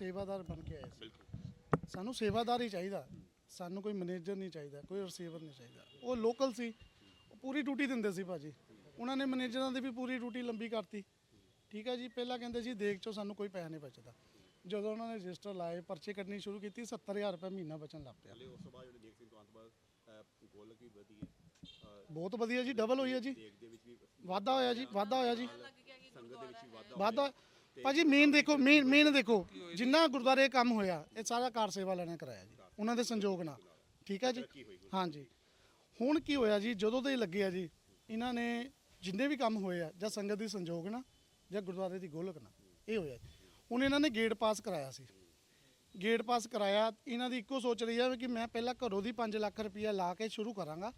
ਸੇਵਾਦਾਰ ਬਣ ਕੇ ਆਏ ਸੀ। ਸਾਨੂੰ ਸੇਵਾਦਾਰ ਹੀ ਚਾਹੀਦਾ। ਸਾਨੂੰ ਕੋਈ ਮੈਨੇਜਰ ਨਹੀਂ ਚਾਹੀਦਾ ਕੋਈ ਰਿਸੀਵਰ ਨਹੀਂ ਚਾਹੀਦਾ। ਉਹ ਲੋਕਲ ਸੀ। ਉਹ ਪੂਰੀ ਡਿਊਟੀ ਦਿੰਦੇ ਸੀ ਭਾਜੀ। ਉਹਨਾਂ ਨੇ ਮੈਨੇਜਰਾਂ ਦੀ ਵੀ ਪੂਰੀ ਡਿਊਟੀ ਲੰਬੀ ਕਰਤੀ। ਠੀਕ ਹੈ ਜੀ ਪਹਿਲਾਂ ਕਹਿੰਦੇ ਸੀ ਦੇਖ ਚੋ ਸਾਨੂੰ ਕੋਈ ਪੈਸਾ ਨਹੀਂ ਬਚਦਾ। ਜਦੋਂ ਉਹਨਾਂ ਨੇ ਰਜਿਸਟਰ ਲਾਏ ਪਰਚੇ ਕੱਢਣੀ ਸ਼ੁਰੂ ਕੀਤੀ 70000 ਰੁਪਏ ਮਹੀਨਾ ਬਚਣ ਲੱਗ ਪਿਆ। ਉਸ ਤੋਂ ਬਾਅਦ ਜਿਹੜੇ ਦੇਖ ਸਿੰਘ ਤੋਂ ਅੰਤ ਬਾਅਦ ਗੋਲਕ ਵੀ ਵਧੀ ਹੈ। ਅਹ ਬਹੁਤ ਵਧੀਆ ਜੀ ਡਬਲ ਹੋਈ ਹੈ ਜੀ। ਵਾਧਾ ਹੋਇਆ ਜੀ ਵਾਧਾ ਹੋਇਆ ਜੀ। ਸੰਗਤ ਦੇ ਵਿੱਚ ਵੀ ਵਾਧਾ ਵਾਧਾ ਭਾਜੀ ਮੇਨ ਦੇਖੋ ਮੇਨ ਮੇਨ ਦੇਖੋ ਜਿੰਨਾ ਗੁਰਦੁਆਰੇ ਕੰਮ ਹੋਇਆ ਇਹ ਸਾਰਾ ਕਾਰ ਸੇਵਾ ਵਾਲਿਆਂ ਨੇ ਕਰਾਇਆ ਜੀ ਉਹਨਾਂ ਦੇ ਸੰਯੋਗ ਨਾਲ। ਠੀਕ ਹੈ ਜੀ? ਹਾਂਜੀ। ਹੁਣ ਕੀ ਹੋਇਆ ਜੀ ਜਦੋਂ ਦੇ ਲੱਗੇ ਆ ਜੀ ਇਹਨਾਂ ਨੇ ਜਿੰਨੇ ਵੀ ਕੰਮ ਹੋਏ ਆ ਜਾਂ ਸੰਗਤ ਦੀ ਸੰਯੋਗ ਨਾਲ ਜਾਂ ਗੁਰਦੁਆਰੇ ਦੀ ਗੋਲਕ ਨਾਲ ਇਹ ਹੋਇਆ ਜੀ। ਹੁਣ ਇਹਨਾਂ ਨੇ ਗੇਟ ਪਾਸ ਕਰਾਇਆ ਸੀ। ਗੇਟ ਪਾਸ ਕਰਾਇਆ ਇਹਨਾਂ ਦੀ ਇੱਕੋ ਸੋਚ ਰਹੀ ਹੈ ਕਿ ਮੈਂ ਪਹਿਲਾਂ ਘਰੋਂ ਦੀ 5 ਲੱਖ ਰੁਪਈਆ ਲਾ ਕੇ ਸ਼ੁਰੂ ਕਰਾਂਗਾ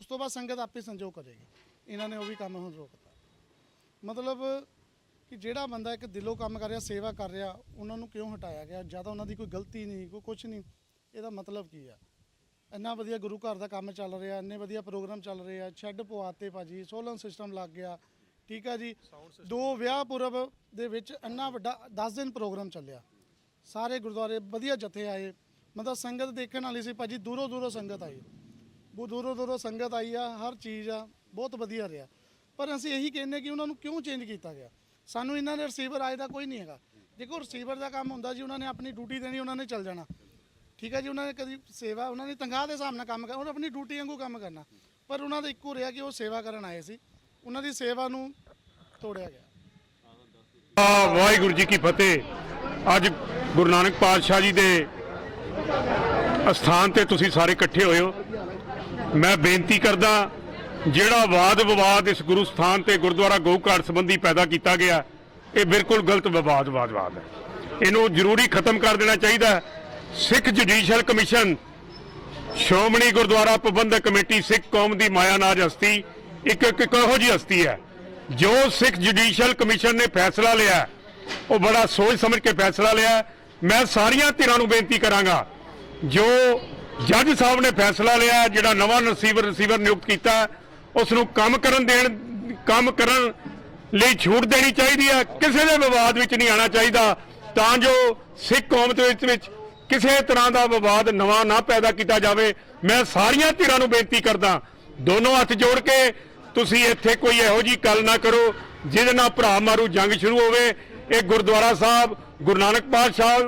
ਉਸ ਤੋਂ ਬਾਅਦ ਸੰਗਤ ਆਪੇ ਸੰਯੋਗ ਕਰੇਗੀ। ਇਹਨਾਂ ਨੇ ਉਹ ਵੀ ਕੰਮ ਹੁਣ ਰੋਕਤਾ ਮਤਲਬ ਕਿ ਜਿਹੜਾ ਬੰਦਾ ਇੱਕ ਦਿਲੋਂ ਕੰਮ ਕਰ ਰਿਹਾ ਸੇਵਾ ਕਰ ਰਿਹਾ ਉਹਨਾਂ ਨੂੰ ਕਿਉਂ ਹਟਾਇਆ ਗਿਆ? ਜ਼ਿਆਦਾ ਉਹਨਾਂ ਦੀ ਕੋਈ ਗਲਤੀ ਨਹੀਂ ਕੋਈ ਕੁਝ ਨਹੀਂ। ਇਹਦਾ ਮਤਲਬ ਕੀ ਆ? ਇੰਨਾ ਵਧੀਆ ਗੁਰੂ ਘਰ ਦਾ ਕੰਮ ਚੱਲ ਰਿਹਾ ਇੰਨੇ ਵਧੀਆ ਪ੍ਰੋਗਰਾਮ ਚੱਲ ਰਹੇ ਆ ਸ਼ੈੱਡ ਪਵਾਤੇ ਭਾਜੀ ਸੋਲਨ ਸਿਸਟਮ ਲੱਗ ਗਿਆ। ਠੀਕ ਆ ਜੀ? ਦੋ ਵਿਆਹ ਪੁਰਬ ਦੇ ਵਿੱਚ ਇੰਨਾ ਵੱਡਾ 10 ਦਿਨ ਪ੍ਰੋਗਰਾਮ ਚੱਲਿਆ। ਸਾਰੇ ਗੁਰਦੁਆਰੇ ਵਧੀਆ ਜਥੇ ਆਏ। ਮਤਲਬ ਸੰਗਤ ਦੇਖਣ ਵਾਲੀ ਸੀ ਭਾਜੀ ਦੂਰੋਂ ਦੂਰੋਂ ਸੰਗਤ ਆਈ। ਬਹੁਤ ਦੂਰੋਂ ਦੂਰੋਂ ਸੰਗਤ ਆਈ ਆ ਹਰ ਚੀਜ਼ ਆ ਬਹੁਤ ਵਧੀਆ ਰਿਹਾ। ਪਰ ਅਸੀਂ ਇਹੀ ਕਹਿੰਦੇ ਕਿ ਉਹਨਾਂ ਨੂੰ ਕਿਉਂ ਚੇਂਜ ਕੀਤਾ ਗਿਆ? ਸਾਨੂੰ ਇਹਨਾਂ ਦੇ ਰਿਸੀਵਰ ਆਏ ਦਾ ਕੋਈ ਨਹੀਂ ਹੈਗਾ। ਦੇਖੋ ਰਿਸੀਵਰ ਦਾ ਕੰਮ ਹੁੰਦਾ ਜੀ, ਉਹਨਾਂ ਨੇ ਆਪਣੀ ਡਿਊਟੀ ਦੇਣੀ, ਉਹਨਾਂ ਨੇ ਚੱਲ ਜਾਣਾ। ਠੀਕ ਹੈ ਜੀ, ਉਹਨਾਂ ਨੇ ਕਦੀ ਸੇਵਾ, ਉਹਨਾਂ ਦੀ ਤਨਖਾਹ ਦੇ ਹਿਸਾਬ ਨਾਲ ਕੰਮ ਕਰਨਾ ਉਹਨਾਂ ਆਪਣੀ ਡਿਊਟੀ ਵਾਂਗੂ ਕੰਮ ਕਰਨਾ। ਪਰ ਉਹਨਾਂ ਦਾ ਇੱਕੋ ਰਿਹਾ ਕਿ ਉਹ ਸੇਵਾ ਕਰਨ ਆਏ ਸੀ। ਉਹਨਾਂ ਦੀ ਸੇਵਾ ਨੂੰ ਤੋੜਿਆ ਗਿਆ। ਆ ਵਾਹਿਗੁਰੂ ਜੀ ਕੀ ਫਤਿਹ। ਅੱਜ ਗੁਰੂ ਨਾਨਕ ਪਾਤਸ਼ਾਹ ਜੀ ਦੇ ਅਸਥਾਨ ਤੇ ਤੁਸੀਂ ਸਾਰੇ ਇਕੱਠੇ ਹੋਏ ਹੋ। ਮੈਂ ਬੇਨਤੀ ਕਰਦਾ ਜਿਹੜਾ ਵਾਦ ਵਿਵਾਦ ਇਸ ਗੁਰੂ ਸਥਾਨ ਤੇ ਗੁਰਦੁਆਰਾ ਗਊ ਘਾਟ ਸੰਬੰਧੀ ਪੈਦਾ ਕੀਤਾ ਗਿਆ, ਇਹ ਬਿਲਕੁਲ ਗਲਤ ਵਿਵਾਦ ਵਾਦ ਹੈ। ਇਹਨੂੰ ਜ਼ਰੂਰੀ ਖਤਮ ਕਰ ਦੇਣਾ ਚਾਹੀਦਾ ਹੈ। Sikh judicial commission, Shiromani Gurdwara Parbandhak committee, Sikh ਕੌਮ ਦੀ ਮਾਇਆਨਾਜ ਹਸਤੀ, ਇੱਕ ਇੱਕ ਇਹੋ ਜਿਹੀ ਹਸਤੀ ਹੈ। ਜੋ ਸਿੱਖ ਜੁਡੀਸ਼ੀਅਲ ਕਮਿਸ਼ਨ ਨੇ ਫੈਸਲਾ ਲਿਆ, ਉਹ ਬੜਾ ਸੋਚ ਸਮਝ ਕੇ ਫੈਸਲਾ ਲਿਆ। ਮੈਂ ਸਾਰੀਆਂ ਧਿਰਾਂ ਨੂੰ ਬੇਨਤੀ ਕਰਾਂਗਾ, ਜੋ ਜੱਜ ਸਾਹਿਬ ਨੇ ਫੈਸਲਾ ਲਿਆ, ਜਿਹੜਾ ਨਵਾਂ ਰਿਸੀਵਰ ਰਸੀਵਰ ਨਿਯੁਕਤ ਕੀਤਾ ਉਸ ਨੂੰ ਕੰਮ ਕਰਨ ਦੇਣ, ਕੰਮ ਕਰਨ ਲਈ ਛੂਟ ਦੇਣੀ ਚਾਹੀਦੀ ਹੈ। ਕਿਸੇ ਦੇ ਵਿਵਾਦ ਵਿੱਚ ਨਹੀਂ ਆਣਾ ਚਾਹੀਦਾ। ਤਾਂ ਜੋ ਸਿੱਖ ਕੌਮ ਦੇ ਵਿੱਚ ਕਿਸੇ ਤਰ੍ਹਾਂ ਦਾ ਵਿਵਾਦ ਨਵਾਂ ਨਾ ਪੈਦਾ ਕੀਤਾ ਜਾਵੇ। ਮੈਂ ਸਾਰੀਆਂ ਧਿਰਾਂ ਨੂੰ ਬੇਨਤੀ ਕਰਦਾ, ਦੋਨੋਂ ਹੱਥ ਜੋੜ ਕੇ ਤੁਸੀਂ ਇੱਥੇ ਕੋਈ ਇਹੋ ਜੀ ਗੱਲ ਨਾ ਕਰੋ, ਜਿਹਦੇ ਨਾਲ ਭਰਾ ਮਾਰੂ ਜੰਗ ਸ਼ੁਰੂ ਹੋਵੇ। ਇਹ ਗੁਰਦੁਆਰਾ ਸਾਹਿਬ, ਗੁਰੂ ਨਾਨਕ ਪਾਤਸ਼ਾਹ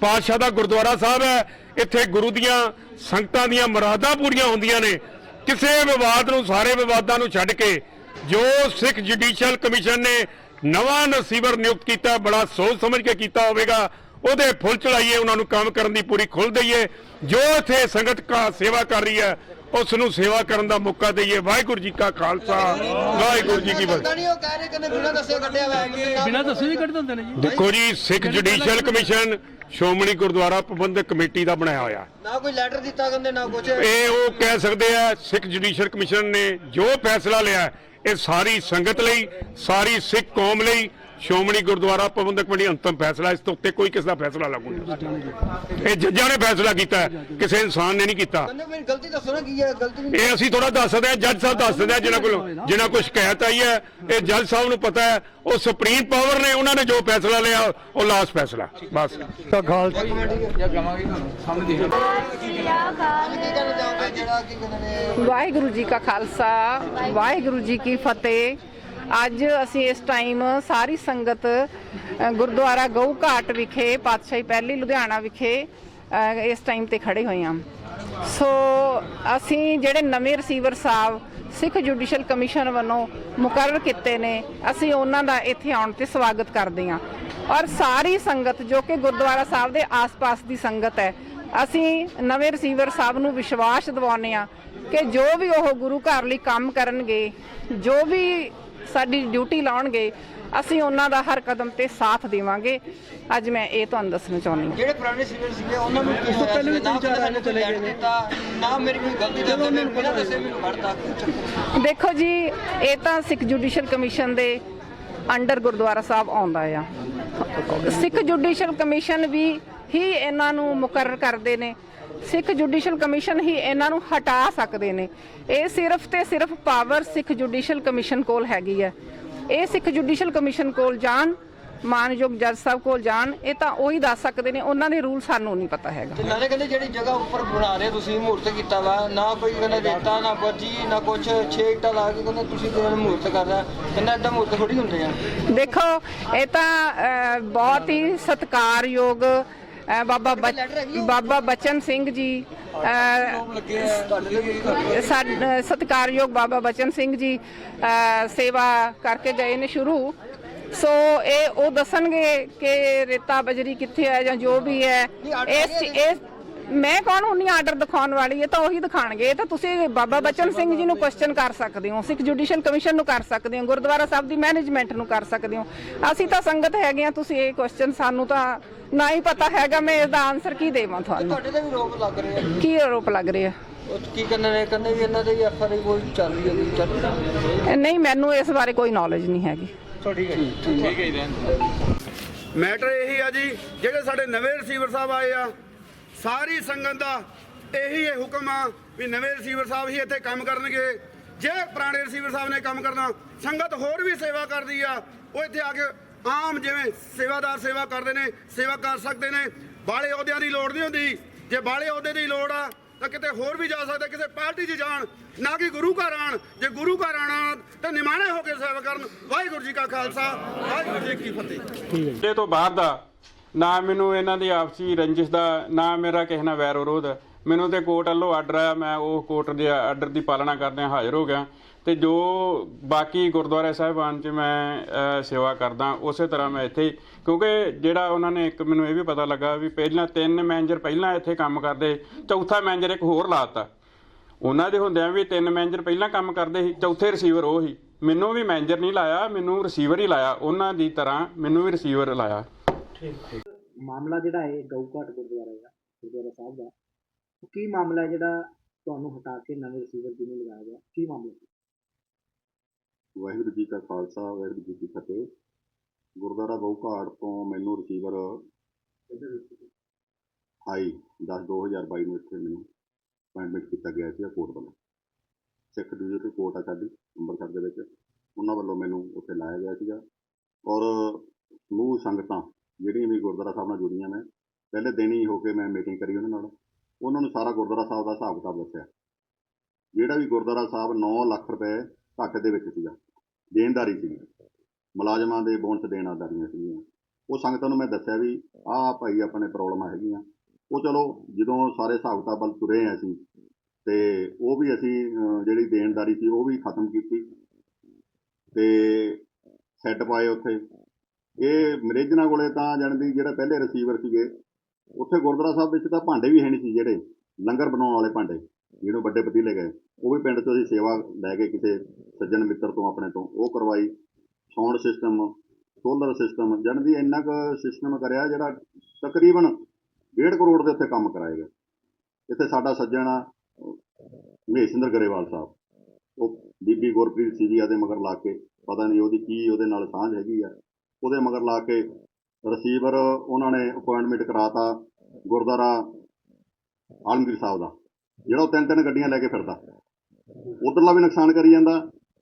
ਪਾਤਸ਼ਾਹ ਦਾ ਗੁਰਦੁਆਰਾ ਸਾਹਿਬ ਹੈ। ਇੱਥੇ ਗੁਰੂ ਦੀਆਂ ਸੰਗਤਾਂ ਦੀਆਂ ਮਰਾਦਾਂ ਪੂਰੀਆਂ ਹੁੰਦੀਆਂ ਨੇ। ਕਿਸੇ ਵਿਵਾਦ ਨੂੰ ਸਾਰੇ ਵਿਵਾਦਾਂ ਨੂੰ ਛੱਡ ਕੇ ਜੋ ਸਿੱਖ ਜੁਡੀਸ਼ੀਅਲ ਕਮਿਸ਼ਨ ਨੇ ਨਵਾਂ ਨਸੀਬਰ ਨਿਯੁਕਤ ਕੀਤਾ ਬੜਾ ਸੋਚ ਸਮਝ ਕੇ ਕੀਤਾ ਹੋਵੇਗਾ ਉਹਦੇ ਫੁੱਲ ਚੜਾਈਏ ਉਹਨਾਂ ਨੂੰ ਕੰਮ ਕਰਨ ਦੀ ਪੂਰੀ ਖੁੱਲ ਦਈਏ ਜੋ ਇੱਥੇ ਸੰਗਤ ਕਾ ਸੇਵਾ ਕਰ ਰਹੀ ਹੈ ਉਸ ਨੂੰ ਸੇਵਾ ਕਰਨ ਦਾ ਮੌਕਾ ਦਈਏ। ਵਾਹਿਗੁਰੂ ਜੀ ਕਾ ਖਾਲਸਾ ਵਾਹਿਗੁਰੂ ਜੀ ਕੀ ਫਤਿਹ। ਪਤਾ ਨਹੀਂ ਉਹ ਕਹਿ ਰਹੇ ਕਿ ਬਿਨਾਂ ਦੱਸੇ ਕੱਢਿਆ ਹੋਇਆ ਬਿਨਾਂ ਦੱਸੇ ਵੀ ਕੱਢ ਦਿੰਦੇ ਨੇ ਜੀ। ਦੇਖੋ ਜੀ Sikh judicial commission Shiromani Gurdwara Parbandhak committee ਦਾ ਬਣਾਇਆ ਹੋਇਆ। ਨਾ ਕੋਈ ਲੈਟਰ ਦਿੱਤਾ ਕਹਿੰਦੇ ਨਾ ਕੁਝ ਇਹ ਉਹ ਕਹਿ ਸਕਦੇ ਆ ਸਿੱਖ ਜੁਡੀਸ਼ੀਅਲ ਕਮਿਸ਼ਨ ਨੇ ਜੋ ਫੈਸਲਾ ਲਿਆ ਇਹ ਸਾਰੀ ਸੰਗਤ ਲਈ ਸਾਰੀ ਸਿੱਖ ਕੌਮ ਲਈ ਸ਼੍ਰੋਮਣੀ ਗੁਰਦੁਆਰਾ ਪ੍ਰਬੰਧਕ ਕਮੇਟੀ ਅੰਤਮ ਫੈਸਲਾ ਇਸ ਤੋਂ ਉੱਤੇ ਕੋਈ ਕਿਸ ਦਾ ਫੈਸਲਾ ਲਾਗੂ ਨਹੀਂ ਇਹ ਜੱਜਾਂ ਨੇ ਫੈਸਲਾ ਕੀਤਾ ਹੈ, ਕਿਸੇ ਇਨਸਾਨ ਨੇ ਨਹੀਂ ਕੀਤਾ। ਕਹਿੰਦੇ ਮੇਰੀ ਗਲਤੀ ਦੱਸੋ ਨਾ ਕੀ ਹੈ ਗਲਤੀ ਨਹੀਂ ਇਹ ਅਸੀਂ ਥੋੜਾ ਦੱਸ ਸਕਦੇ ਹਾਂ ਜੱਜ ਸਾਹਿਬ ਦੱਸ ਦਿੰਦੇ ਆ ਜਿਨ੍ਹਾਂ ਕੋਲ ਜਿਨ੍ਹਾਂ ਕੋਲ ਸ਼ਿਕਾਇਤ ਆਈ ਹੈ ਇਹ ਜੱਜ ਸਾਹਿਬ ਨੂੰ ਪਤਾ ਹੈ ਉਹ ਸੁਪਰੀਮ ਪਾਵਰ ਨੇ ਉਹਨਾਂ ਨੇ ਜੋ ਫੈਸਲਾ ਲਿਆ ਉਹ ਲਾਸਟ ਫੈਸਲਾ ਬਸ। ਕੀ ਕਹਿਣਾ ਚਾਹੋਗੇ ਜਿਹੜਾ ਕੀ ਕਹਿੰਦੇ ਨੇ ਵਾਹਿਗੁਰੂ ਜੀ ਕਾ ਖਾਲਸਾ ਵਾਹਿਗੁਰੂ ਜੀ ਕੀ ਫਤਿਹ। ਅੱਜ ਅਸੀਂ ਇਸ ਟਾਈਮ ਸਾਰੀ ਸੰਗਤ ਗੁਰਦੁਆਰਾ ਗਊ ਘਾਟ ਵਿਖੇ, ਪਾਤਸ਼ਾਹੀ ਪਹਿਲੀ ਲੁਧਿਆਣਾ ਵਿਖੇ ਇਸ ਟਾਈਮ ਤੇ ਖੜੇ ਹੋਏ ਹਾਂ। ਸੋ ਅਸੀਂ ਜਿਹੜੇ ਨਵੇਂ ਰਿਸੀਵਰ ਸਾਹਿਬ, ਸਿੱਖ ਜੁਡੀਸ਼ੀਅਲ ਕਮਿਸ਼ਨ ਵੱਲੋਂ ਮੁਕਰਰ ਕੀਤੇ ਨੇ, ਅਸੀਂ ਉਹਨਾਂ ਦਾ ਇੱਥੇ ਆਉਣ ਤੇ ਸਵਾਗਤ ਕਰਦੇ ਹਾਂ। ਔਰ ਸਾਰੀ ਸੰਗਤ, ਜੋ ਕਿ ਗੁਰਦੁਆਰਾ ਸਾਹਿਬ ਦੇ ਆਸ-ਪਾਸ ਦੀ ਸੰਗਤ ਹੈ, ਅਸੀਂ ਨਵੇਂ ਰਿਸੀਵਰ ਸਾਹਿਬ ਨੂੰ ਵਿਸ਼ਵਾਸ ਦਿਵਾਉਂਦੇ ਆ ਕਿ ਜੋ ਵੀ ਉਹ ਗੁਰੂ ਘਰ ਲਈ ਕੰਮ ਕਰਨਗੇ, ਜੋ ਵੀ ਸਾਡੀ ਡਿਊਟੀ ਲਾਉਣਗੇ ਅਸੀਂ ਉਹਨਾਂ ਦਾ ਹਰ ਕਦਮ ਤੇ ਸਾਥ ਦੇਵਾਂਗੇ। ਅੱਜ ਮੈਂ ਇਹ ਤੁਹਾਨੂੰ ਦੱਸਣਾ ਚਾਹੁੰਦੀ ਹਾਂ। ਜਿਹੜੇ ਪੁਰਾਣੇ ਸੀਨੀਅਰ ਸੀਗੇ ਉਹਨਾਂ ਨੂੰ ਕੀ ਹੋਇਆ ਪਹਿਲੇ ਵੀ ਨਾ ਤਿੰਨ ਚਾਰ ਸਾਨੂੰ ਚਲੇ ਗਏ ਨੇ। ਨਾ ਮੇਰੀ ਕੋਈ ਗਲਤੀ ਦੱਸਦੇ ਮੈਨੂੰ ਬਿਨਾਂ ਦੱਸੇ ਮੈਨੂੰ ਕੱਢਤਾ। ਦੇਖੋ ਜੀ ਇਹ ਤਾਂ ਸਿੱਖ ਜੁਡੀਸ਼ੀਅਲ ਕਮਿਸ਼ਨ ਦੇ ਅੰਡਰ ਗੁਰਦੁਆਰਾ ਸਾਹਿਬ ਆਉਂਦਾ ਆ। ਸਿੱਖ ਜੁਡੀਸ਼ੀਅਲ ਕਮਿਸ਼ਨ ਵੀ ਹੀ ਇਹਨਾਂ ਨੂੰ ਮੁਕਰਰ ਕਰਦੇ ਨੇ। ਸਿੱਖ ਜੁਡੀਸ਼ੀਅਲ ਕਮਿਸ਼ਨ ਹੀ ਇਹਨਾਂ ਨੂੰ ਹਟਾ ਸਕਦੇ ਨੇ। ਇਹ ਸਿਰਫ ਤੇ ਸਿਰਫ ਪਾਵਰ ਸਿੱਖ ਜੁਡੀਸ਼ੀਅਲ ਕਮਿਸ਼ਨ ਕੋਲ ਹੈਗੀ ਹੈ। ਇਹ ਸਿੱਖ ਜੁਡੀਸ਼ੀਅਲ ਕਮਿਸ਼ਨ ਕੋਲ ਜਾਣ ਮਾਨਯੋਗ ਜੱਜ ਸਾਹਿਬ ਕੋਲ ਜਾਣ ਇਹ ਤਾਂ ਉਹੀ ਦੱਸ ਸਕਦੇ ਨੇ ਉਹਨਾਂ ਦੇ ਰੂਲ ਸਾਨੂੰ ਨਹੀਂ ਪਤਾ ਹੈਗਾ। ਤੇ ਨਾਲੇ ਕਹਿੰਦੇ ਜਿਹੜੀ ਜਗ੍ਹਾ ਉੱਪਰ ਬਣਾ ਰਹੇ ਤੁਸੀਂ ਮੂਰਤ ਕੀਤਾ ਵਾ ਨਾ ਕੋਈ ਕਹਿੰਦਾ ਰੇਤਾ ਨਾ ਬੱਜੀ ਨਾ ਕੁਛ ਛੇ ਇੱਟਾਂ ਲਾ ਕੇ ਕਹਿੰਦੇ ਤੁਸੀਂ ਜਿਹੜਾ ਮੂਰਤ ਕਰਦਾ ਕਹਿੰਦਾ ਏਦਾਂ ਮੂਰਤ ਥੋੜੀ ਹੁੰਦੇ ਆ? ਦੇਖੋ ਇਹ ਤਾਂ ਬਹੁਤ ਹੀ ਸਤਿਕਾਰਯੋਗ ਬਾਬਾ ਬਚ- ਬਾਬਾ ਬਚਨ ਸਿੰਘ ਜੀ ਅਹ, ਸਤਿਕਾਰਯੋਗ ਬਾਬਾ ਬਚਨ ਸਿੰਘ ਜੀ ਸੇਵਾ ਕਰਕੇ ਗਏ ਨੇ ਸ਼ੁਰੂ। ਸੋ ਇਹ ਉਹ ਦੱਸਣਗੇ ਕਿ ਰੇਤਾ ਬਜਰੀ ਕਿੱਥੇ ਹੈ ਜਾਂ ਜੋ ਵੀ ਹੈ। ਇਸ ਇਸ ਮੈਂ ਕੌਣ ਹੁੰਨੀ ਆਰਡਰ ਦਿਖਾਉਣ ਵਾਲੀ? ਇਹ ਤਾਂ ਉਹੀ ਦਿਖਾਣਗੇ। ਇਹ ਤਾਂ ਤੁਸੀਂ ਬਾਬਾ ਬਚਨ ਸਿੰਘ ਜੀ ਨੂੰ ਕੁਐਸਚਨ ਕਰ ਸਕਦੇ ਹੋ ਸਿੱਖ ਜੁਡੀਸ਼ੀਅਲ ਕਮਿਸ਼ਨ ਨੂੰ ਕਰ ਸਕਦੇ ਹੋ ਗੁਰਦੁਆਰਾ ਸਾਹਿਬ ਦੀ ਮੈਨੇਜਮੈਂਟ ਨੂੰ ਕਰ ਸਕਦੇ ਹੋ। ਅਸੀਂ ਤਾਂ ਸੰਗਤ ਹੈਗੇ ਆ ਤੁਸੀਂ ਇਹ ਕੁਐਸਚਨ ਸਾਨੂੰ ਤਾਂ ਨਾ ਹੀ ਪਤਾ ਹੈਗਾ ਮੈਂ ਇਹਦਾ ਆਨਸਰ ਕੀ ਦੇਵਾਂ ਤੁਹਾਨੂੰ? ਤੁਹਾਡੇ ਤੇ ਵੀ ਰੋਪ ਲੱਗ ਰਹੇ ਆ। ਕੀ ਆਰੋਪ ਲੱਗ ਰਿਹਾ ਉਹ ਕੀ ਕਹਿੰਦੇ ਨੇ? ਕਹਿੰਦੇ ਵੀ ਇਹਨਾਂ ਦੇ ਐਫ ਆਰ ਆਈ ਕੋਈ ਚੱਲ ਰਹੀ ਹੈ ਕੋਈ ਚੱਲ ਰਹੀ ਹੈ। ਨਹੀਂ ਮੈਨੂੰ ਇਸ ਬਾਰੇ ਕੋਈ ਨੌਲੇਜ ਨਹੀਂ ਹੈਗੀ। ਠੀਕ ਹੈ ਜੀ ਮੈਟਰ ਇਹੀ ਆ ਜੀ ਜਿਹੜੇ ਸਾਡੇ ਨਵੇਂ ਰਿਸੀਵਰ ਸਾਹਿਬ ਆਏ ਆ ਸਾਰੀ ਸੰਗਤ ਦਾ ਇਹੀ ਇਹ ਹੁਕਮ ਆ ਵੀ ਨਵੇਂ ਰਿਸੀਵਰ ਸਾਹਿਬ ਹੀ ਇੱਥੇ ਕੰਮ ਕਰਨਗੇ। ਜੇ ਪੁਰਾਣੇ ਰਿਸੀਵਰ ਸਾਹਿਬ ਨੇ ਕੰਮ ਕਰਨਾ, ਸੰਗਤ ਹੋਰ ਵੀ ਸੇਵਾ ਕਰਦੀ ਆ। ਉਹ ਇੱਥੇ ਆ ਕੇ ਆਮ ਜਿਵੇਂ ਸੇਵਾਦਾਰ ਸੇਵਾ ਕਰਦੇ ਨੇ, ਸੇਵਾ ਕਰ ਸਕਦੇ ਨੇ। ਬਾਲੇ ਅਹੁਦਿਆਂ ਦੀ ਲੋੜ ਨਹੀਂ ਹੁੰਦੀ। ਜੇ ਬਾਲੇ ਅਹੁਦੇ ਦੀ ਲੋੜ ਆ, ਤਾਂ ਕਿਤੇ ਹੋਰ ਵੀ ਜਾ ਸਕਦੇ, ਕਿਸੇ ਪਾਰਟੀ 'ਚ ਜਾਣ। ਨਾ ਕਿ ਗੁਰੂ ਘਰ ਆਣ। ਜੇ ਗੁਰੂ ਘਰ ਆਣਾ, ਤਾਂ ਨਿਮਾਣੇ ਹੋ ਕੇ ਸੇਵਾ ਕਰਨ। ਵਾਹਿਗੁਰੂ ਜੀ ਕਾ ਖਾਲਸਾ। ਵਾਹਿਗੁਰੂ ਜੀ ਕੀ ਫਤਿਹ। ਦੇ ਤੋਂ ਬਾਹਰ ਦਾ ਨਾ ਮੈਨੂੰ ਇਹਨਾਂ ਦੀ ਆਪਸੀ ਰੰਜਿਸ਼ ਦਾ, ਨਾ ਮੇਰਾ ਕਿਸੇ ਨਾਲ ਵੈਰ ਵਿਰੋਧ ਹੈ। ਮੈਨੂੰ ਤੇ ਕੋਰਟ ਵੱਲੋਂ ਆਰਡਰ ਆਇਆ, ਮੈਂ ਉਹ ਕੋਰਟ ਦੇ ਆਰਡਰ ਦੀ ਪਾਲਣਾ ਕਰਦਿਆਂ ਹਾਜ਼ਰ ਹੋ ਗਿਆ। ਤੇ ਜੋ ਬਾਕੀ ਗੁਰਦੁਆਰੇ ਸਾਹਿਬਾਨ 'ਚ ਮੈਂ ਸੇਵਾ ਕਰਦਾ, ਉਸੇ ਤਰ੍ਹਾਂ ਮੈਂ ਇੱਥੇ ਕਿਉਂਕਿ ਜਿਹੜਾ ਉਹਨਾਂ ਨੇ ਇੱਕ ਮੈਨੂੰ ਇਹ ਵੀ ਪਤਾ ਲੱਗਾ ਵੀ ਪਹਿਲਾਂ ਤਿੰਨ ਮੈਨੇਜਰ ਪਹਿਲਾਂ ਇੱਥੇ ਕੰਮ ਕਰਦੇ, ਚੌਥਾ ਮੈਨੇਜਰ ਇੱਕ ਹੋਰ ਲਾਤਾ ਉਹਨਾਂ ਦੇ ਹੁੰਦਿਆਂ ਵੀ ਤਿੰਨ ਮੈਨੇਜਰ ਪਹਿਲਾਂ ਕੰਮ ਕਰਦੇ ਸੀ, ਚੌਥੇ ਰਿਸੀਵਰ ਉਹ ਸੀ। ਮੈਨੂੰ ਵੀ ਮੈਨੇਜਰ ਨਹੀਂ ਲਾਇਆ, ਮੈਨੂੰ ਰਿਸੀਵਰ ਹੀ ਲਾਇਆ। ਉਹਨਾਂ ਦੀ ਤਰ੍ਹਾਂ ਮੈਨੂੰ ਵੀ ਰਿਸੀਵਰ ਲਾਇਆ। ਮਾਮਲਾ ਜਿਹੜਾ ਹੈ ਗਊਘਾਟ ਗੁਰਦੁਆਰਾ ਦਾ ਗੁਰਦੁਆਰਾ ਸਾਹਿਬ ਦਾ ਉਹ ਕੀ ਮਾਮਲਾ ਹੈ ਜਿਹੜਾ ਤੁਹਾਨੂੰ ਹਟਾ ਕੇ ਨਵੇਂ ਰਿਸੀਵਰ ਜੀ ਨੂੰ ਲਗਾਇਆ ਗਿਆ? ਕੀ ਮਾਮਲਾ ਹੈ? ਵਾਹਿਗੁਰੂ ਜੀ ਕਾ ਖਾਲਸਾ ਵਾਹਿਗੁਰੂ ਜੀ ਕੀ ਫਤਿਹ। ਗੁਰਦੁਆਰਾ ਗਊ ਘਾਟ ਤੋਂ ਮੈਨੂੰ ਰਿਸੀਵਰ ਆਈ 10 2022 ਨੂੰ ਇੱਥੇ ਮੈਨੂੰ ਅਪਾਇੰਟਮੈਂਟ ਕੀਤਾ ਗਿਆ ਸੀ ਕੋਰਟ ਵੱਲੋਂ। ਸਿੱਖ ਡਿਵੀਜ਼ਨ ਕੋਰਟ ਆ ਸਾਡੀ ਅੰਮ੍ਰਿਤਸਰ ਦੇ ਵਿੱਚ। ਉਹਨਾਂ ਵੱਲੋਂ ਮੈਨੂੰ ਉੱਥੇ ਲਾਇਆ ਗਿਆ ਸੀਗਾ। ਔਰ ਸਮੂਹ ਸੰਗਤਾਂ ਜਿਹੜੀਆਂ ਵੀ ਗੁਰਦੁਆਰਾ ਸਾਹਿਬ ਨਾਲ ਜੁੜੀਆਂ ਨੇ, ਪਹਿਲੇ ਦਿਨ ਹੀ ਹੋ ਕੇ ਮੈਂ ਮੀਟਿੰਗ ਕਰੀ ਉਹਨਾਂ ਨਾਲ। ਉਹਨਾਂ ਨੂੰ ਸਾਰਾ ਗੁਰਦੁਆਰਾ ਸਾਹਿਬ ਦਾ ਹਿਸਾਬ ਕਿਤਾਬ ਦੱਸਿਆ। ਜਿਹੜਾ ਵੀ ਗੁਰਦੁਆਰਾ ਸਾਹਿਬ 9 ਲੱਖ ਰੁਪਏ ਘੱਟ ਦੇ ਵਿੱਚ ਸੀਗਾ, ਦੇਣਦਾਰੀ ਸੀ ਮੁਲਾਜ਼ਮਾਂ ਦੇ ਬੋਨਸ ਦੇਣਦਾਰੀਆਂ ਸੀਗੀਆਂ। ਉਹ ਸੰਗਤਾਂ ਨੂੰ ਮੈਂ ਦੱਸਿਆ ਵੀ, ਆਹ ਭਾਈ ਆਪਣੇ ਪ੍ਰੋਬਲਮਾਂ ਹੈਗੀਆਂ। ਉਹ ਚਲੋ, ਜਦੋਂ ਸਾਰੇ ਹਿਸਾਬ ਕਿਤਾਬ ਵੱਲ ਤੁਰੇ ਆ ਅਸੀਂ, ਤੇ ਉਹ ਵੀ ਅਸੀਂ ਜਿਹੜੀ ਦੇਣਦਾਰੀ ਸੀ ਉਹ ਵੀ ਖਤਮ ਕੀਤੀ। ਤੇ ਸੈੱਟ ਪਾਏ ਉੱਥੇ। ਇਹ ਮਰੇਜਨਾ ਕੋਲੇ ਤਾਂ ਜਾਣਦੀ ਜਿਹੜਾ ਪਹਿਲੇ ਰਿਸੀਵਰ ਸੀਗੇ, ਉੱਥੇ ਗੁਰਦੁਆਰਾ ਸਾਹਿਬ ਵਿੱਚ ਤਾਂ ਭਾਂਡੇ ਵੀ ਹੈ ਨਹੀਂ ਸੀ ਜਿਹੜੇ, ਲੰਗਰ ਬਣਾਉਣ ਵਾਲੇ ਭਾਂਡੇ ਜਿਹਨੂੰ ਵੱਡੇ ਪਤੀਲੇ ਗਏ। ਉਹ ਵੀ ਪਿੰਡ ਤੋਂ ਅਸੀਂ ਸੇਵਾ ਲੈ ਕੇ ਕਿਸੇ ਸੱਜਣ ਮਿੱਤਰ ਤੋਂ, ਆਪਣੇ ਤੋਂ, ਉਹ ਕਰਵਾਈ। ਸਾਊਂਡ ਸਿਸਟਮ, ਸੋਲਰ ਸਿਸਟਮ, ਜਾਣੀ ਦੀ ਇੰਨਾ ਕੁ ਸਿਸਟਮ ਕਰਿਆ ਜਿਹੜਾ ਤਕਰੀਬਨ 1.5 ਕਰੋੜ ਦੇ ਉੱਤੇ ਕੰਮ ਕਰਾਏਗਾ ਇੱਥੇ ਸਾਡਾ ਸੱਜਣ ਆ ਮਹੇਸ਼ਿੰਦਰ ਗਰੇਵਾਲ ਸਾਹਿਬ। ਉਹ ਬੀਬੀ ਗੁਰਪ੍ਰੀਤ ਸੀਰੀਆ ਦੇ ਮਗਰ ਲਾ ਕੇ, ਪਤਾ ਨਹੀਂ ਉਹਦੀ ਕੀ ਉਹਦੇ ਨਾਲ ਸਾਂਝ ਹੈਗੀ ਆ। ਉਹਦੇ ਮਗਰ ਲਾ ਕੇ ਰਿਸੀਵਰ ਉਹਨਾਂ ਨੇ ਅਪਾਇੰਟਮੈਂਟ ਕਰਾਤਾ ਗੁਰਦੁਆਰਾ ਆਲਮਗੀਰ ਸਾਹਿਬ ਦਾ ਜਿਹੜਾ ਉਹ ਤਿੰਨ ਤਿੰਨ ਗੱਡੀਆਂ ਲੈ ਕੇ ਫਿਰਦਾ। ਉਧਰਲਾ ਵੀ ਨੁਕਸਾਨ ਕਰੀ ਜਾਂਦਾ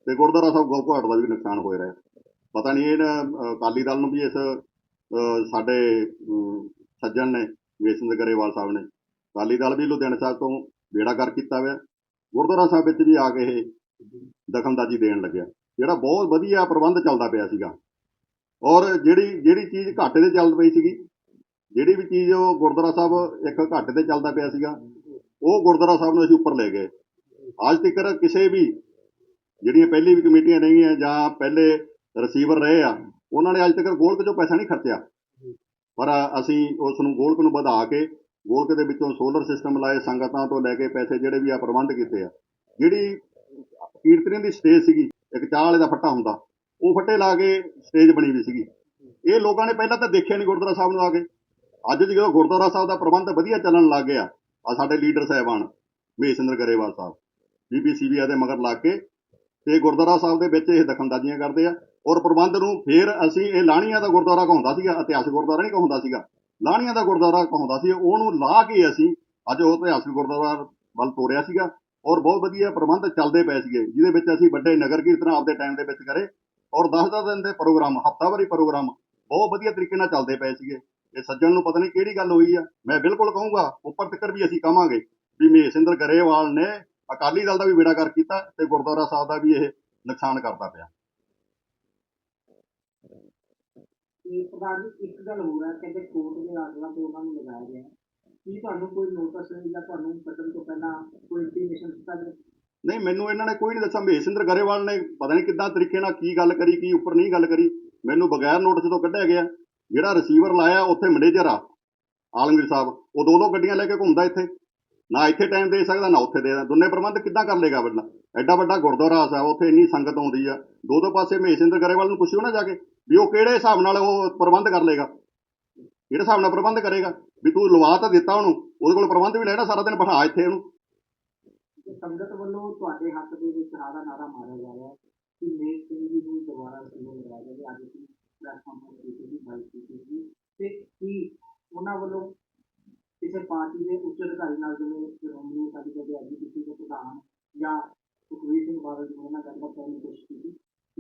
ਤੇ ਗੁਰਦੁਆਰਾ ਸਾਹਿਬ ਗੋਪਾਟ ਦਾ ਵੀ ਨੁਕਸਾਨ ਹੋਇਆ ਰਿਹਾ। ਪਤਾ ਨਹੀਂ ਇਹ ਨਾ, ਅਕਾਲੀ ਦਲ ਨੂੰ ਵੀ ਇਸ ਸਾਡੇ ਸੱਜਣ ਨੇ ਵੇਸਨ ਗਰੇਵਾਲ ਸਾਹਿਬ ਨੇ ਅਕਾਲੀ ਦਲ ਵੀ ਲੁਧਿਆਣਾ ਸਾਹਿਬ ਤੋਂ ਬੇੜਾ ਕਰ ਕੀਤਾ ਹੋਇਆ। ਗੁਰਦੁਆਰਾ ਸਾਹਿਬ ਵਿੱਚ ਵੀ ਆ ਕੇ ਇਹ ਦਖਲਅੰਦਾਜ਼ੀ ਦੇਣ ਲੱਗਿਆ। ਜਿਹੜਾ ਬਹੁਤ ਵਧੀਆ ਪ੍ਰਬੰਧ ਚੱਲਦਾ ਪਿਆ ਸੀਗਾ ਔਰ ਜਿਹੜੀ ਜਿਹੜੀ ਚੀਜ਼ ਘਾਟੇ ਤੇ ਚੱਲ ਪਈ ਸੀਗੀ, ਜਿਹੜੀ ਵੀ ਚੀਜ਼ ਉਹ ਗੁਰਦੁਆਰਾ ਸਾਹਿਬ ਇੱਕ ਘਾਟੇ ਤੇ ਚੱਲਦਾ ਪਿਆ ਸੀਗਾ, ਉਹ ਗੁਰਦੁਆਰਾ ਸਾਹਿਬ ਨੂੰ ਅਸੀਂ ਉੱਪਰ ਲੈ ਗਏ। ਅੱਜ ਤੱਕ ਕਿਸੇ ਵੀ ਜਿਹੜੀਆਂ ਪਹਿਲੀ ਵੀ ਕਮੇਟੀਆਂ ਰਹੀਆਂ ਜਾਂ ਪਹਿਲੇ ਰਿਸੀਵਰ ਰਹੇ ਆ, ਉਹਨਾਂ ਨੇ ਅੱਜ ਤੱਕ ਗੋਲਕ ਚੋਂ ਪੈਸਾ ਨਹੀਂ ਖਰਚਿਆ। ਪਰ ਅਸੀਂ ਉਸ ਨੂੰ ਗੋਲਕ ਨੂੰ ਵਧਾ ਕੇ, ਗੋਲਕ ਦੇ ਵਿੱਚੋਂ ਸੋਲਰ ਸਿਸਟਮ ਲਾਏ, ਸੰਗਤਾਂ ਤੋਂ ਲੈ ਕੇ ਪੈਸੇ ਜਿਹੜੇ ਵੀ ਆ ਪ੍ਰਬੰਧ ਕੀਤੇ ਆ। ਜਿਹੜੀ ਕੀਰਤਨੀਆਂ ਦੀ ਸਟੇਜ ਸੀਗੀ, ਇੱਕ ਚਾਹ ਵਾਲੇ ਦਾ ਫੱਟਾ ਹੁੰਦਾ ਉਹ ਫੱਟੇ ਲਾ ਕੇ ਸਟੇਜ ਬਣੀ ਹੋਈ ਸੀਗੀ। ਇਹ ਲੋਕਾਂ ਨੇ ਪਹਿਲਾਂ ਤਾਂ ਦੇਖਿਆ ਨਹੀਂ ਗੁਰਦੁਆਰਾ ਸਾਹਿਬ ਨੂੰ ਆ ਕੇ। ਅੱਜ ਜਦੋਂ ਗੁਰਦੁਆਰਾ ਸਾਹਿਬ ਦਾ ਪ੍ਰਬੰਧ ਵਧੀਆ ਚੱਲਣ ਲੱਗ ਗਿਆ ਆ ਸਾਡੇ ਲੀਡਰ ਸਾਹਿਬਾਨ ਮਹੇਸ਼ਿੰਦਰ ਗਰੇਵਾਲ ਸਾਹਿਬ ਬੀਬੀਸੀਬੀ ਦੇ ਮਗਰ ਲੱਗ ਕੇ, ਤੇ ਗੁਰਦੁਆਰਾ ਸਾਹਿਬ ਦੇ ਵਿੱਚ ਇਹ ਦਖਲਅੰਦਾਜ਼ੀਆਂ ਕਰਦੇ ਆ ਔਰ ਪ੍ਰਬੰਧ ਨੂੰ ਫੇਰ ਅਸੀਂ ਇਹ ਲਾਣੀਆਂ ਦਾ ਗੁਰਦੁਆਰਾ ਕਹਾਉਂਦਾ ਸੀਗਾ, ਇਤਿਹਾਸਕ ਗੁਰਦੁਆਰਾ ਨਹੀਂ ਕਹਾਉਂਦਾ ਸੀਗਾ ਲਾਣੀਆਂ ਦਾ ਗੁਰਦੁਆਰਾ ਕਹਾਉਂਦਾ ਸੀ, ਉਹਨੂੰ ਲਾ ਕੇ ਅਸੀਂ ਅੱਜ ਉਹ ਇਤਿਹਾਸਿਕ ਗੁਰਦੁਆਰਾ ਵੱਲ ਤੋਰਿਆ ਸੀਗਾ ਔਰ ਬਹੁਤ ਵਧੀਆ ਪ੍ਰਬੰਧ ਚੱਲਦੇ ਪਏ ਸੀਗੇ, ਜਿਹਦੇ ਵਿੱਚ ਅਸੀਂ ਵੱਡੇ ਨਗਰ ਕੀਰਤਨ ਆਪਦੇ ਟਾਈਮ ਦੇ ਵਿੱਚ ਕਰੇ ਔਰ 10-10 ਦਿਨ ਦੇ ਪ੍ਰੋਗਰਾਮ ਹਫਤਾਵਾਰੀ ਪ੍ਰੋਗਰਾਮ ਬਹੁਤ ਵਧੀਆ ਤਰੀਕੇ ਨਾਲ ਚੱਲਦੇ ਪਏ ਸੀਗੇ। ਇਹ ਸੱਜਣ ਨੂੰ ਪਤਾ ਨਹੀਂ ਕਿਹੜੀ ਗੱਲ ਹੋਈ ਆ। ਮੈਂ ਬਿਲਕੁਲ ਕਹੂੰਗਾ, ਉੱਪਰ ਤੱਕ ਵੀ ਅਸੀਂ ਕਵਾਂਗੇ ਵੀ ਮਹੇਸ਼ਿੰਦਰ ਗਰੇਵਾਲ ਨੇ ਅਕਾਲੀ ਦਲ ਦਾ ਵੀ ਬੇੜਾ ਕਰ ਕੀਤਾ ਤੇ ਗੁਰਦੁਆਰਾ ਸਾਹਿਬ ਦਾ ਵੀ ਇਹ ਨੁਕਸਾਨ ਕਰਦਾ ਪਿਆ। ਪ੍ਰਧਾਨ ਜੀ ਇੱਕ ਗੱਲ ਹੋਰ ਹੈ ਕਹਿੰਦੇ ਕੋਰਟ ਦੇ ਆਰਡਰਾਂ ਤੋਂ ਉਹਨਾਂ ਨੂੰ ਲਗਾਇਆ ਗਿਆ। ਕੀ ਤੁਹਾਨੂੰ ਕੋਈ ਨੋਟਿਸ ਜਾਂ ਤੁਹਾਨੂੰ ਕੱਢਣ ਤੋਂ ਪਹਿਲਾਂ ਕੋਈ ਇੰਟੀਮੇਸ਼ਨ ਦਿੱਤਾ ਗਿਆ? ਨਹੀਂ, ਮੈਨੂੰ ਇਹਨਾਂ ਨੇ ਕੋਈ ਨਹੀਂ ਦੱਸਿਆ। ਮਹੇਸ਼ਿੰਦਰ ਗਰੇਵਾਲ ਨੇ ਪਤਾ ਨਹੀਂ ਕਿੱਦਾਂ ਤਰੀਕੇ ਨਾਲ ਕੀ ਗੱਲ ਕਰੀ, ਕੀ ਉੱਪਰ ਨਹੀਂ ਗੱਲ ਕਰੀ। ਮੈਨੂੰ ਬਗੈਰ ਨੋਟਿਸ ਤੋਂ ਕੱਢਿਆ ਗਿਆ। ਜਿਹੜਾ ਰਿਸੀਵਰ ਲਾਇਆ, ਉੱਥੇ ਮੈਨੇਜਰ ਆ ਆਲਮਗੀਰ ਸਾਹਿਬ, ਉਹ ਦੋ ਦੋ ਗੱਡੀਆਂ ਲੈ ਕੇ ਘੁੰਮਦਾ ਇੱਥੇ। ਨਾ ਇੱਥੇ ਟਾਈਮ ਦੇ ਸਕਦਾ, ਨਾ ਉੱਥੇ ਦੇ ਦੋਨੇ ਪ੍ਰਬੰਧ ਕਿੱਦਾਂ ਕਰ ਲੇਗਾ ਬੰਦਾ? ਐਡਾ ਵੱਡਾ ਗੁਰਦੁਆਰਾ ਸਾਹਿਬ, ਉੱਥੇ ਇੰਨੀ ਸੰਗਤ ਆਉਂਦੀ ਆ। ਦੋ ਦੋ ਪਾਸੇ ਮਹੇਸ਼ਿੰਦਰ ਗਰੇਵਾਲ ਨੂੰ ਪੁੱਛਿਓ ਨਾ ਜਾ ਕੇ ਵੀ ਉਹ ਕਿਹੜੇ ਹਿਸਾਬ ਨਾਲ ਉਹ ਪ੍ਰਬੰਧ ਕਰ ਲੇਗਾ ਕਿਹੜੇ ਹਿਸਾਬ ਨਾਲ ਪ੍ਰਬੰਧ ਕਰੇਗਾ? ਵੀ ਤੂੰ ਲਵਾ ਤਾਂ ਦਿੱਤਾ ਉਹਨੂੰ, ਉਹਦੇ ਕੋਲ ਪ੍ਰਬੰਧ ਵੀ ਲੈਣਾ, ਸਾਰਾ ਦਿਨ ਬਿਠਾ ਇੱਥੇ ਉਹਨੂੰ। ਸੰਗਤ ਵੱਲੋਂ ਤੁਹਾਡੇ ਹੱਕ ਦੇ ਵਿੱਚ ਰਾਦਾ ਨਾਰਾ ਮਾਰਿਆ ਜਾ ਰਿਹਾ ਹੈ ਕਿ ਮੇਕ ਸਿੰਘ ਜੀ ਨੂੰ ਦੁਬਾਰਾ ਸਿਲੋ ਲਗਾਇਆ ਜਾਵੇ ਅੱਜ ਅਸੀਂ ਪ੍ਰੈਸ ਕਾਨਫਰੰਸ ਕੀਤੀ ਸੀ ਬਾਈ ਕੀਤੀ ਸੀ ਤੇ ਕੀ ਉਹਨਾਂ ਵੱਲੋਂ ਕਿਸੇ ਪਾਰਟੀ ਦੇ ਉੱਚ ਅਧਿਕਾਰੀ ਨਾਲ ਜਿਵੇਂ ਸ਼੍ਰੋਮਣੀ ਅਕਾਲੀ ਦਲ ਦੇ ਐਗਜ਼ੀਕਿਊਟਿਵ ਦੇ ਪ੍ਰਧਾਨ ਜਾਂ ਸੁਖਵੀਰ ਸਿੰਘ ਬਾਦਲ ਜੀ ਨਾਲ ਗੱਲਬਾਤ ਕਰਨ ਦੀ ਕੋਸ਼ਿਸ਼ ਕੀਤੀ?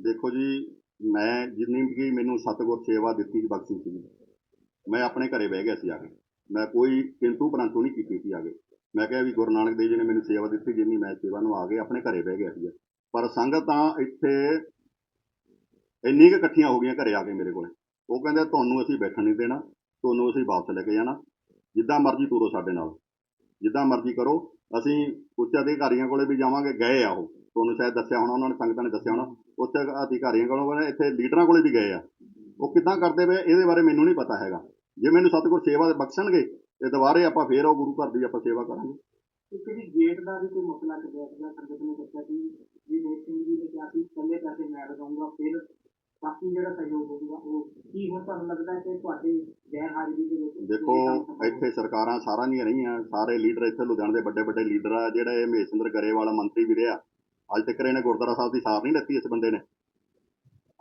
ਦੇਖੋ ਜੀ, ਮੈਂ ਜਿੰਨੀ ਵੀ ਮੈਨੂੰ ਸਤਿਗੁਰ ਸੇਵਾ ਦਿੱਤੀ ਸੀ ਬਖਸ਼ੀ ਸੀ ਮੈਂ ਆਪਣੇ ਘਰੇ ਬਹਿ ਗਿਆ ਸੀ ਆ ਕੇ। ਮੈਂ ਕੋਈ ਕਿੰਤੂ ਪਰੰਤੂ ਨਹੀਂ ਕੀਤੀ ਸੀ ਆ ਕੇ। ਮੈਂ ਕਿਹਾ ਵੀ ਗੁਰੂ ਨਾਨਕ ਦੇਵ ਜੀ ਨੇ ਮੈਨੂੰ ਸੇਵਾ ਦਿੱਤੀ, ਜਿੰਨੀ ਮੈਂ ਸੇਵਾ ਨੂੰ ਆ ਕੇ ਆਪਣੇ ਘਰੇ ਬਹਿ ਗਿਆ ਸੀ ਪਰ ਸੰਗਤਾਂ ਇੱਥੇ ਇੰਨੀ ਕੁ ਇਕੱਠੀਆਂ ਹੋ ਗਈਆਂ ਘਰੇ ਆ ਕੇ ਮੇਰੇ ਕੋਲੇ। ਉਹ ਕਹਿੰਦੇ, ਤੁਹਾਨੂੰ ਅਸੀਂ ਬੈਠਣ ਨਹੀਂ ਦੇਣਾ, ਤੁਹਾਨੂੰ ਅਸੀਂ ਵਾਪਸ ਲੈ ਕੇ ਜਾਣਾ। ਜਿੱਦਾਂ ਮਰਜ਼ੀ ਤੁਰੋ ਸਾਡੇ ਨਾਲ। ਜਿੱਦਾਂ ਮਰਜ਼ੀ ਕਰੋ। ਅਸੀਂ ਉੱਚ ਅਧਿਕਾਰੀਆਂ ਕੋਲੇ ਵੀ ਜਾਵਾਂਗੇ। ਗਏ ਆ ਉਹ। ਤੁਹਾਨੂੰ ਸ਼ਾਇਦ ਦੱਸਿਆ ਹੋਣਾ, ਉਹਨਾਂ ਨੇ ਸੰਗਤਾਂ ਨੇ ਦੱਸਿਆ ਹੋਣਾ। ਉੱਚ ਅਧਿਕਾਰੀਆਂ ਕੋਲੋਂ ਕਹਿੰਦੇ, ਇੱਥੇ ਲੀਡਰਾਂ ਕੋਲੇ ਵੀ ਗਏ ਆ। ਉਹ ਕਿੱਦਾਂ ਕਰਦੇ ਪਏ ਇਹਦੇ ਬਾਰੇ ਮੈਨੂੰ ਨਹੀਂ ਪਤਾ ਹੈਗਾ। ਜੇ ਮੈਨੂੰ ਸਤਿਗੁਰ ਸੇਵਾ ਬਖਸ਼ਣਗੇ ਤੇ ਦੁਬਾਰੇ ਆਪਾਂ ਫੇਰ ਉਹ ਗੁਰੂ ਘਰ ਦੀ ਆਪਾਂ ਸੇਵਾ ਕਰਾਂਗੇ। ਇੱਕ ਜੀ ਗੇਟ ਦਾ ਵੀ ਕੋਈ ਮਸਲਾ ਚੱਲਿਆ ਸੀਗਾ ਸੰਗਤ ਨੇ ਦੱਸਿਆ ਸੀ ਵੀ ਮੇਕ ਸਿੰਘ ਜੀ ਨੇ ਕਿਹਾ ਸੀ ਇਕੱਲੇ ਪੈਸੇ ਮੈਂ ਲਗਾਉਂਗਾ ਫਿਰ ਬਾਕੀ ਜਿਹੜਾ ਸਹਿਯੋਗ ਹੋਊਗਾ ਉਹ ਕੀ ਹੁਣ ਤੁਹਾਨੂੰ ਲੱਗਦਾ ਹੈ ਕਿ ਤੁਹਾਡੇ ਗੈਰ ਹਾਜ਼ਰੀ ਦੇ ਵਿੱਚ ਦੇਖੋ ਇੱਥੇ ਸਰਕਾਰਾਂ ਸਾਰਾਂ ਦੀਆਂ ਰਹੀਆਂ ਸਾਰੇ ਲੀਡਰ ਇੱਥੇ ਲੁਧਿਆਣੇ ਦੇ ਵੱਡੇ ਵੱਡੇ ਲੀਡਰ ਆ ਜਿਹੜਾ ਇਹ ਮਹੇਸ਼ਿੰਦਰ ਗਰੇਵਾਲ ਮੰਤਰੀ ਵੀ ਰਿਹਾ ਅੱਜ ਤੱਕ ਇਹਨੇ ਗੁਰਦੁਆਰਾ ਸਾਹਿਬ ਦੀ ਸਾਰ ਨਹੀਂ ਲੱਤੀ ਇਸ ਬੰਦੇ ਨੇ।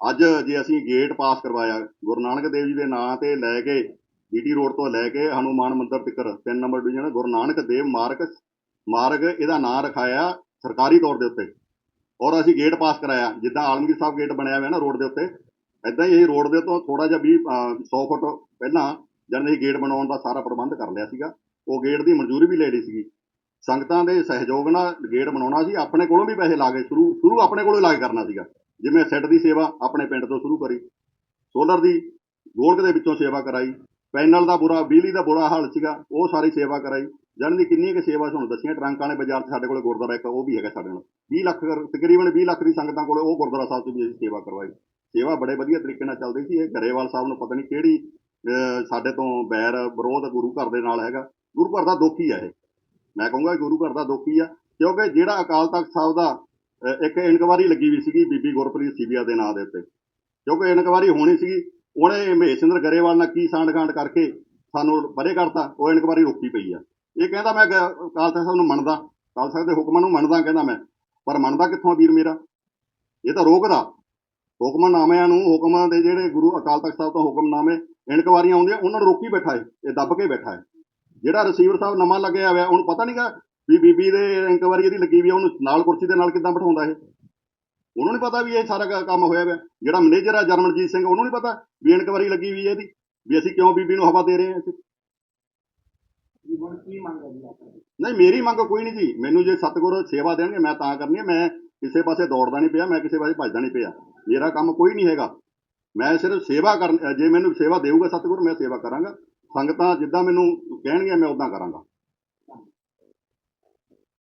ਅੱਜ ਜੇ ਅਸੀਂ ਗੇਟ ਪਾਸ ਕਰਵਾਇਆ ਗੁਰੂ ਨਾਨਕ ਦੇਵ ਜੀ ਦੇ ਨਾਂ ਤੇ ਲੈ ਕੇ ਡੀਟੀ ਰੋਡ ਤੋਂ ਲੈ ਕੇ ਹਨੂਮਾਨ ਮੰਦਿਰ ਤੱਕ 3 ਨੰਬਰ ਡਿਵੀਜ਼ਨ, ਗੁਰੂ ਨਾਨਕ ਦੇਵ ਮਾਰਗ ਮਾਰਗ ਇਹਦਾ ਨਾਂ ਰਖਾਇਆ ਸਰਕਾਰੀ ਤੌਰ ਦੇ ਉੱਤੇ। ਔਰ ਅਸੀਂ ਗੇਟ ਪਾਸ ਕਰਾਇਆ। ਜਿੱਦਾਂ ਆਲਮਗੀਰ ਸਾਹਿਬ ਗੇਟ ਬਣਿਆ ਹੋਇਆ ਨਾ ਰੋਡ ਦੇ ਉੱਤੇ ਇਦਾਂ ਹੀ ਇਹ ਰੋਡ ਦੇ ਤੋਂ ਥੋੜਾ ਜਿਹਾ 20 100 ਫੁੱਟ ਪਹਿਲਾਂ ਜਦ ਅਸੀਂ ਗੇਟ ਬਣਾਉਣ ਦਾ ਸਾਰਾ ਪ੍ਰਬੰਧ ਕਰ ਲਿਆ ਸੀਗਾ, ਉਹ ਗੇਟ ਦੀ ਮਨਜ਼ੂਰੀ ਵੀ ਲੈ ਲਈ ਸੀਗੀ। ਸੰਗਤਾਂ ਦੇ ਸਹਿਯੋਗ ਨਾਲ ਗੇਟ ਬਣਾਉਣਾ ਸੀ। ਆਪਣੇ ਕੋਲੋਂ ਵੀ ਪੈਸੇ ਲਾ ਕੇ ਸ਼ੁਰੂ ਸ਼ੁਰੂ ਆਪਣੇ ਕੋਲੋਂ ਹੀ ਲਾ ਕੇ ਕਰਨਾ ਸੀਗਾ। ਜਿਵੇਂ ਸੈੱਟ ਦੀ ਸੇਵਾ ਆਪਣੇ ਪਿੰਡ ਤੋਂ ਸ਼ੁਰੂ ਕਰੀ। ਸੋਲਰ ਦੀ ਗੋਲਕ ਦੇ ਵਿੱਚੋਂ ਸੇਵਾ ਕਰਾਈ। ਪੈਨਲ ਦਾ ਬੁਰਾ, ਬਿਜਲੀ ਦਾ ਬੁਰਾ ਹਾਲ ਸੀਗਾ, ਉਹ ਸਾਰੀ ਸੇਵਾ ਕਰਾਈ। ਜਨ ਦੀ ਕਿੰਨੀ ਕੁ ਸੇਵਾ ਤੁਹਾਨੂੰ ਦੱਸੀਆਂ, ਟਰੰਕਾਂ ਵਾਲੇ ਬਾਜ਼ਾਰ 'ਚ ਸਾਡੇ ਕੋਲ ਗੁਰਦੁਆਰਾ ਇੱਕ, ਉਹ ਵੀ ਹੈਗਾ ਸਾਡੇ ਨਾਲ 20 ਲੱਖ ਕਰ- ਤਕਰੀਬਨ 20 ਲੱਖ ਦੀ ਸੰਗਤਾਂ ਕੋਲੇ ਉਹ ਗੁਰਦੁਆਰਾ ਸਾਹਿਬ 'ਚ ਵੀ ਅਸੀਂ ਸੇਵਾ ਕਰਵਾਈ। ਸੇਵਾ ਬੜੇ ਵਧੀਆ ਤਰੀਕੇ ਨਾਲ ਚੱਲਦੀ ਸੀ। ਇਹ ਗਰੇਵਾਲ ਸਾਹਿਬ ਨੂੰ ਪਤਾ ਨਹੀਂ ਕਿਹੜੀ ਸਾਡੇ ਤੋਂ ਬੈਰ ਵਿਰੋਧ ਗੁਰੂ ਘਰ ਦੇ ਨਾਲ ਹੈਗਾ। ਗੁਰੂ ਘਰ ਦਾ ਦੋਖੀ ਆ ਇਹ। ਮੈਂ ਕਹੂੰਗਾ ਗੁਰੂ ਘਰ ਦਾ ਦੋਖੀ ਆ, ਕਿਉਂਕਿ ਜਿਹੜਾ ਅਕਾਲ ਤਖਤ ਸਾਹਿਬ ਦਾ ਇੱਕ ਇਨਕੁਆਰੀ ਲੱਗੀ ਵੀ ਸੀਗੀ ਬੀਬੀ ਗੁਰਪ੍ਰੀਤ ਸੀਬੀਆ ਦੇ ਨਾਂ ਦੇ ਉੱਤੇ। ਕਿਉਂਕਿ ਇਨਕੁਆਰੀ ਹੋਣੀ ਸੀਗੀ ਉਹਨੇ ਮਹੇਸ਼ ਚੰਦਰ ਗਰੇਵਾਲ ਨਾਲ ਕੀ ਸਾਂਢ-ਗਾਂਢ ਕਰਕੇ ਸਾਨੂੰ ਪਰੇ ਕਰਤਾ, ਉਹ ਇਨਕੁਆਰੀ ਰੋਕੀ ਪਈ ਆ। ਇਹ ਕਹਿੰਦਾ ਮੈਂ ਗ- ਅਕਾਲ ਤਖਤ ਸਾਹਿਬ ਨੂੰ ਮੰਨਦਾ, ਅਕਾਲ ਤਖਤ ਦੇ ਹੁਕਮਾਂ ਨੂੰ ਮੰਨਦਾ ਕਹਿੰਦਾ ਮੈਂ, ਪਰ ਮੰਨਦਾ ਕਿੱਥੋਂ ਆ ਵੀਰ ਮੇਰਾ? ਇਹ ਤਾਂ ਰੋਕਦਾ। ਹੁਕਮਨਾਮਿਆਂ ਨੂੰ, ਹੁਕਮਾਂ ਦੇ ਜਿਹੜੇ ਗੁਰੂ ਅਕਾਲ ਤਖਤ ਸਾਹਿਬ ਤੋਂ ਹੁਕਮਨਾਮੇ ਇਨਕੁਆਰੀਆਂ ਆਉਂਦੀਆਂ, ਉਹਨਾਂ ਨੂੰ ਰੋਕੀ ਬੈਠਾ ਹੈ ਇਹ ਦੱਬ ਕੇ ਬੈਠਾ ਹੈ ਜਿਹੜਾ ਰਸੀਵਰ ਸਾਹਿਬ ਨਵਾਂ ਲੱਗਿਆ ਹੋਇਆ, ਉਹਨੂੰ ਪਤਾ ਨਹੀਂਗਾ ਵੀ ਬੀਬੀ ਦੇ ਇਨਕੁਆਰੀ ਇਹਦੀ ਲੱਗੀ ਵੀ ਉਹਨੂੰ ਨਾਲ ਕੁਰਸੀ ਦੇ ਨਾਲ ਕਿੱਦਾਂ ਬਿਠਾਉਂਦਾ ਇਹ? ਉਹਨੂੰ ਨਹੀਂ ਪਤਾ ਵੀ ਇਹ ਸਾਰਾ ਕੰਮ ਹੋਇਆ ਹੋਇਆ ਜਿਹੜਾ ਮੈਨੇਜਰ ਆ ਜਰਮਨਜੀਤ ਸਿੰਘ ਉਹਨੂੰ ਨਹੀਂ ਪਤਾ ਵੀ ਇਨਕੁਆਰੀ ਲੱਗੀ ਵੀ ਹੈ ਇਹਦੀ ਵੀ ਅਸੀਂ ਕਿਉਂ ਬੀਬੀ ਨੂੰ ਹਵਾ ਦੇ ਰਹੇ ਹਾਂ। ਅਸੀਂ ਨਹੀਂ ਮੇਰੀ ਮੰਗ ਕੋਈ ਨਹੀਂ ਜੀ। ਮੈਨੂੰ ਜੇ ਸਤਿਗੁਰ ਸੇਵਾ ਦੇਣਗੇ ਮੈਂ ਤਾਂ ਕਰਨੀ ਹੈ ਮੈਂ ਕਿਸੇ ਪਾਸੇ ਦੌੜਦਾ ਨਹੀਂ ਪਿਆ ਮੈਂ ਕਿਸੇ ਪਾਸੇ ਭੱਜਦਾ ਨਹੀਂ ਪਿਆ। ਮੇਰਾ ਕੰਮ ਕੋਈ ਨਹੀਂ ਹੈਗਾ। ਮੈਂ ਸਿਰਫ ਸੇਵਾ ਕਰਨ ਜੇ ਮੈਨੂੰ ਸੇਵਾ ਦੇਊਗਾ ਸਤਿਗੁਰ ਮੈਂ ਸੇਵਾ ਕਰਾਂਗਾ। ਸੰਗਤਾਂ ਜਿੱਦਾਂ ਮੈਨੂੰ ਕਹਿਣਗੀਆਂ ਮੈਂ ਉਦਾਂ ਕਰਾਂਗਾ।